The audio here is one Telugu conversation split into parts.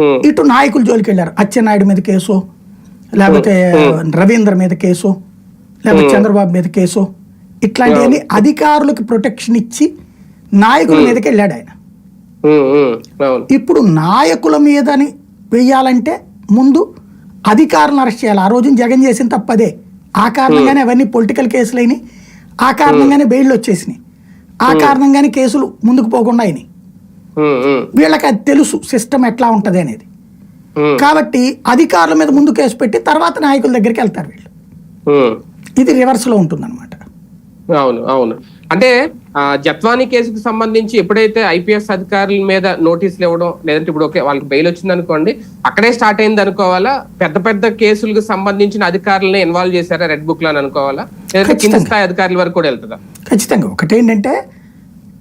ఉమ్, ఇటు నాయకులు జోలికి వెళ్ళారు అచ్చెన్నాయుడు మీద కేసు లేకపోతే రవీంద్ర మీద కేసు లేకపోతే చంద్రబాబు మీద కేసు. ఇట్లాంటివన్నీ అధికారులకు ప్రొటెక్షన్ ఇచ్చి నాయకుల మీదకి వెళ్ళాడు ఆయన. ఇప్పుడు నాయకుల మీదని వెయ్యాలంటే ముందు అధికారులను అరెస్ట్ చేయాలి. ఆ రోజున జగన్ చేసిన తప్పదే. ఆ కారణంగానే అవన్నీ పొలిటికల్ కేసులైనవి ఆ కారణంగానే బెయిల్ వచ్చేసినాయి. ఆ కారణంగానే కేసులు ముందుకు పోకుండా అయినాయి. వీళ్ళకి అది తెలుసు సిస్టమ్ ఎట్లా ఉంటుంది అనేది. కాబట్టి అధికారుల మీద ముందు కేసు పెట్టి తర్వాత నాయకుల దగ్గరికి వెళ్తారు వీళ్ళు. ఇది రివర్స్లో ఉంటుందన్నమాట. అవును అవును. అంటే జత్వానీ కేసుకు సంబంధించి ఎప్పుడైతే ఐపీఎస్ అధికారుల మీద నోటీసులు ఇవ్వడం లేదంటే ఇప్పుడు ఓకే వాళ్ళకి బెయిల్ వచ్చింది అనుకోండి అక్కడే స్టార్ట్ అయింది అనుకోవాలా? పెద్ద పెద్ద కేసులకు సంబంధించిన అధికారులని ఇన్వాల్వ్ చేశారా రెడ్ బుక్లో అని అనుకోవాలా? లేదంటే కింద స్థాయి అధికారుల వరకు కూడా వెళ్తుందా? ఖచ్చితంగా. ఒకటేంటంటే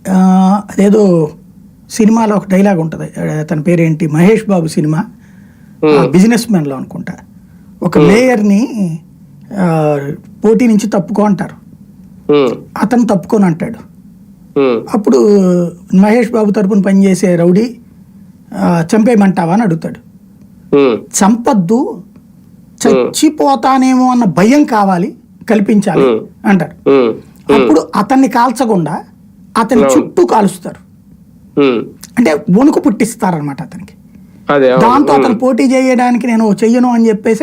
ఆ, అదేదో సినిమాలో ఒక డైలాగ్ ఉంటుంది. తన పేరేంటి? మహేష్ బాబు సినిమా. బిజినెస్ మ్యాన్లో అనుకుంటా. ఒక మేయర్ని ఆ, పోటీ నుంచి తప్పుకో అంటారు. ఉమ్, అతను తప్పుకొని అంటాడు. అప్పుడు మహేష్ బాబు తరపున పనిచేసే రౌడీ చంపేయమంటావా అని అడుగుతాడు. చంపద్దు చచ్చిపోతానేమో అన్న భయం కావాలి కల్పించాలి అంటారు. అప్పుడు అతన్ని కాల్చకుండా అతని చుట్టూ కాలుస్తారు. అంటే వణుకు పుట్టిస్తారనమాట అతనికి. దాంతో అతను పోటీ చేయడానికి నేను చెయ్యను అని చెప్పేసి